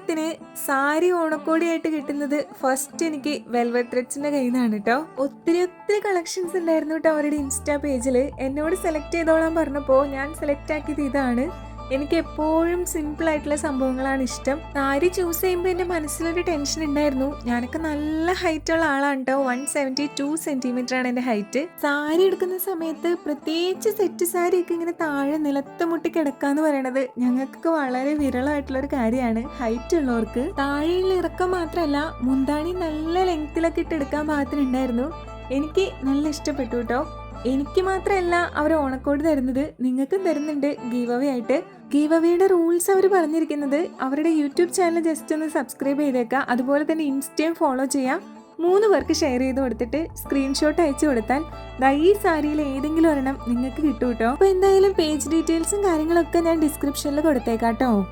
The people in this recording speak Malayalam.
ഓണത്തിന് സാരി ഓണക്കോടിയായിട്ട് കിട്ടുന്നത് ഫസ്റ്റ് എനിക്ക് വെൽവെറ്റ് ത്രെഡ്സിന്റെ കയ്യിൽ നിന്നാണ് കേട്ടോ ഒത്തിരി ഒത്തിരി കളക്ഷൻസ് ഉണ്ടായിരുന്നു കേട്ടോ അവരുടെ ഇൻസ്റ്റാ പേജിൽ എന്നോട് സെലക്ട് ചെയ്തോളാൻ പറഞ്ഞപ്പോൾ ഞാൻ സെലക്ട് ആക്കിയത് ഇതാണ്. എനിക്ക് എപ്പോഴും സിമ്പിൾ ആയിട്ടുള്ള സംഭവങ്ങളാണ് ഇഷ്ടം. സാരി ചൂസ് ചെയ്യുമ്പോൾ എന്റെ മനസ്സിലൊരു ടെൻഷൻ ഉണ്ടായിരുന്നു. ഞാനൊക്കെ നല്ല ഹൈറ്റ് ഉള്ള ആളാണ് കേട്ടോ വൺ സെവന്റി ടു സെന്റിമീറ്റർ ആണ് എന്റെ ഹൈറ്റ് സാരി എടുക്കുന്ന സമയത്ത് പ്രത്യേകിച്ച് സെറ്റ് സാരി ഒക്കെ ഇങ്ങനെ താഴെ നിലത്ത് മുട്ടി കിടക്കാന്ന് പറയണത് ഞങ്ങൾക്കൊക്കെ വളരെ വിരളമായിട്ടുള്ള ഒരു കാര്യമാണ്. ഹൈറ്റ് ഉള്ളവർക്ക് താഴെയുള്ള ഇറക്കം മാത്രമല്ല മുന്താണി നല്ല ലെങ്ത്തിലൊക്കെ ഇട്ട് എടുക്കാൻ പാകത്തിനുണ്ടായിരുന്നു. എനിക്ക് നല്ല ഇഷ്ടപ്പെട്ടു കേട്ടോ എനിക്ക് മാത്രമല്ല അവർ ഓണക്കോട് തരുന്നത്. നിങ്ങൾക്കും തരുന്നുണ്ട്. ഗീവ് അവേ ആയിട്ട്. ഗീവ് അവേയുടെ റൂൾസ് അവർ പറഞ്ഞിരിക്കുന്നത് അവരുടെ യൂട്യൂബ് ചാനൽ ജസ്റ്റ് ഒന്ന് സബ്സ്ക്രൈബ് ചെയ്തേക്കുക അതുപോലെ തന്നെ ഇൻസ്റ്റയും ഫോളോ ചെയ്യാം. മൂന്ന് പേർക്ക് ഷെയർ ചെയ്ത് കൊടുത്തിട്ട് സ്ക്രീൻഷോട്ട് അയച്ചു കൊടുത്താൽ ഈ സാരിയിൽ ഏതെങ്കിലും ഒരെണ്ണം നിങ്ങൾക്ക് കിട്ടും കേട്ടോ അപ്പോൾ എന്തായാലും പേജ് ഡീറ്റെയിൽസും കാര്യങ്ങളൊക്കെ ഞാൻ ഡിസ്ക്രിപ്ഷനിൽ കൊടുത്തേക്കാം കേട്ടോ